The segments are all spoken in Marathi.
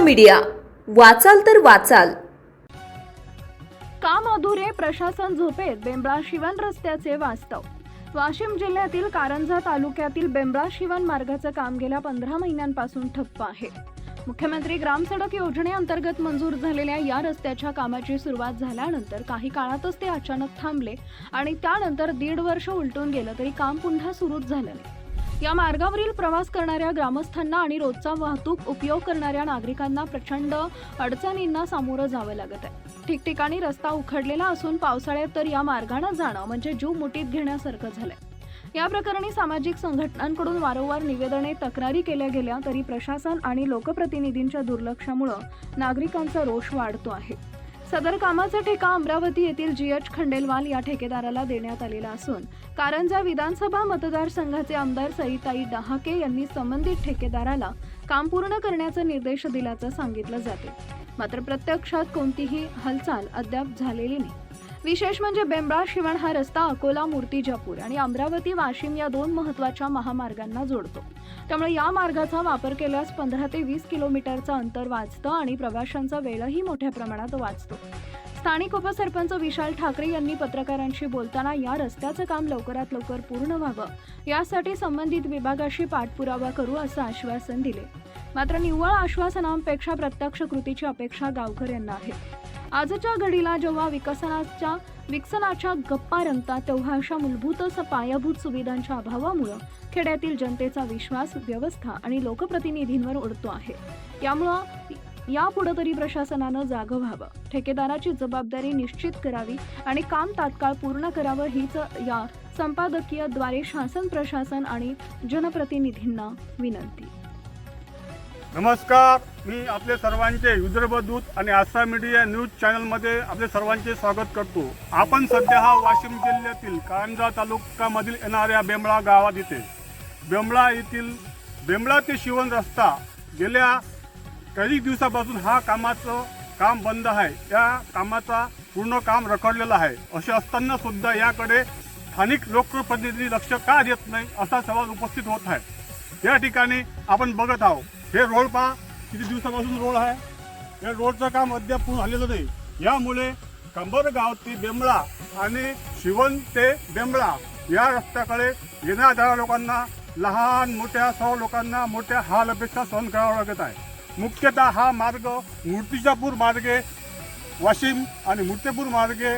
मीडिया. वाचाल तर वाचाल. काम अधुरे प्रशासन झोपेत बेंबळा शिवण रस्त्याचे वास्तव. वाशिम जिल्ह्यातील कारंजा तालुक्यातील बेंबळा शिवण मार्गाचं काम गेल्या पंधरा महिन्यांपासून ठप्प आहे. मुख्यमंत्री ग्रामसडक योजनेअंतर्गत मंजूर झालेल्या या रस्त्याच्या कामाची सुरुवात झाल्यानंतर काही काळातच ते अचानक थांबले आणि त्यानंतर दीड वर्ष उलटून गेलं तरी काम पुन्हा सुरूच झालं नाही. या मार्गावरील प्रवास करणाऱ्या ग्रामस्थांना आणि रोजचा वाहतूक उपयोग करणाऱ्या नागरिकांना प्रचंड अडचणींना सामोरं जावं लागत आहे. ठिकठिकाणी रस्ता उखडलेला असून पावसाळ्यात तर या मार्गानं जाणं म्हणजे जीव मुठीत घेण्यासारखं झालंय. या प्रकरणी सामाजिक संघटनांकडून वारंवार निवेदने तक्रारी केल्या गेल्या तरी प्रशासन आणि लोकप्रतिनिधींच्या दुर्लक्षामुळं नागरिकांचा रोष वाढतो आहे. सदर कामाचा ठेका अमरावती येथील जी एच खंडेलवाल या ठेकेदाराला देण्यात आलेला असून कारंजा विधानसभा मतदारसंघाचे आमदार सईताई डहाके यांनी संबंधित ठेकेदाराला काम पूर्ण करण्याचा निर्देश दिल्याचं सांगितलं जाते. मात्र प्रत्यक्षात कोणतीही हालचाल अद्याप झालेली नाही. विशेष म्हणजे बेंबळा शिवण हा रस्ता अकोला मूर्तिजापूर आणि अमरावती वाशिम या दोन महत्त्वाच्या महामार्गांना जोडतो. त्यामुळे या मार्गाचा वापर केल्यास पंधरा ते वीस किलोमीटरचं अंतर वाचतं आणि प्रवाशांचा वेळही मोठ्या प्रमाणात वाचतो. स्थानिक उपसरपंच विशाल ठाकरे यांनी पत्रकारांशी बोलताना या रस्त्याचं काम लवकरात लवकर पूर्ण व्हावं यासाठी संबंधित विभागाशी पाठपुरावा करू असं आश्वासन दिले. मात्र निव्वळ आश्वासनांपेक्षा प्रत्यक्ष कृतीची अपेक्षा गावकर यांना आहे. आजच्या घडीला जेव्हा विकसनाच्या विकसनाच्या गप्पा रंगतात तेव्हा अशा मूलभूत पायाभूत सुविधांच्या अभावामुळं खेड्यातील जनतेचा विश्वास व्यवस्था आणि लोकप्रतिनिधींवर उडतो आहे. यामुळं यापुढं तरी प्रशासनानं जागं व्हावं. ठेकेदाराची जबाबदारी निश्चित करावी आणि काम तात्काळ पूर्ण करावं हीच या संपादकीयद्वारे शासन प्रशासन आणि जनप्रतिनिधींना विनंती. नमस्कार मी आपले सर्वांचे विदर्भ दूत आणि आसाम मीडिया न्यूज चॅनलमध्ये आपले सर्वांचे स्वागत करतो. आपण सध्या हा वाशिम जिल्ह्यातील कारंजा तालुक्यामधील येणाऱ्या बेंबळा गावात येथे बेंबळा येथील बेंबळा ते शिवण रस्ता गेल्या काही दिवसापासून हा कामाचं काम बंद आहे. या कामाचा पूर्ण काम रखडलेलं आहे. असे असताना सुद्धा याकडे स्थानिक लोकप्रतिनिधी लक्ष का देत नाही असा सवाल उपस्थित होत आहे. या ठिकाणी आपण बघत आहोत. हे रोड पहा किती दिवसापासून रोड आहे. या रोडचं काम अद्याप पूर्ण झालेलं नाही. यामुळे कंबरगाव ते बेंबळा आणि शिवण ते बेंबळा या रस्त्याकडे येणाऱ्या जाणाऱ्या लोकांना लहान मोठ्या सर्व लोकांना मोठ्या हाल अपेक्षा सहन करावा लागत आहे. मुख्यतः हा मार्ग मूर्तिजापूर मार्गे वाशिम आणि मूर्तिपूर मार्गे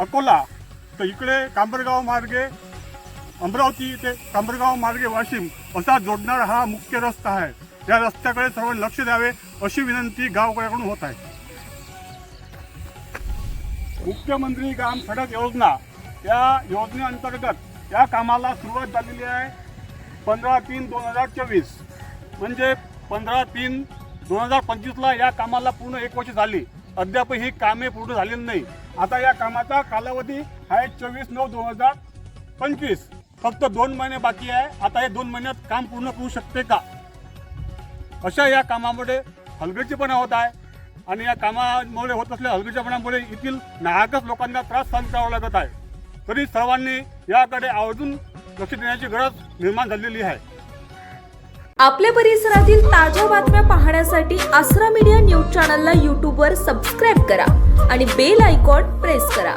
अकोला. तर इकडे कांबरगाव मार्गे अमरावती ते कांबरगाव मार्गे वाशिम असा जोडणारा हा मुख्य रस्ता आहे. या रस्त्याकडे सर्व लक्ष द्यावे अशी विनंती गावकऱ्याकडून होत आहे. मुख्यमंत्री ग्राम सडक योजना या योजनेअंतर्गत या कामाला सुरुवात झालेली आहे पंधरा तीन दोन हजार चोवीस. म्हणजे पंधरा तीन दोन हजार पंचवीसला या कामाला पूर्ण एक वर्ष झाली. अद्याप ही कामे पूर्ण झालेली नाही. आता या कामाचा कालावधी आहे चोवीस नऊ दोन हजार पंचवीस. फक्त दोन महिने बाकी आहे. आता हे दोन महिन्यात काम पूर्ण करू शकते का? अशा या कामामुळे हलगर्जीपणा होत आहे. आणि या कामामुळे होत असलेल्या हलगर्जीपणामुळे येथील नाहकच लोकांना त्रास सहन करावा लागत आहे. तरी सर्वांनी याकडे आवर्जून लक्ष देण्याची गरज निर्माण झालेली आहे. आपल्या परिसरातील ताज्या बातम्या पाहण्यासाठी आसरा मीडिया न्यूज चॅनलला यूट्यूबवर सबस्क्राईब करा आणि बेल आयकॉन प्रेस करा.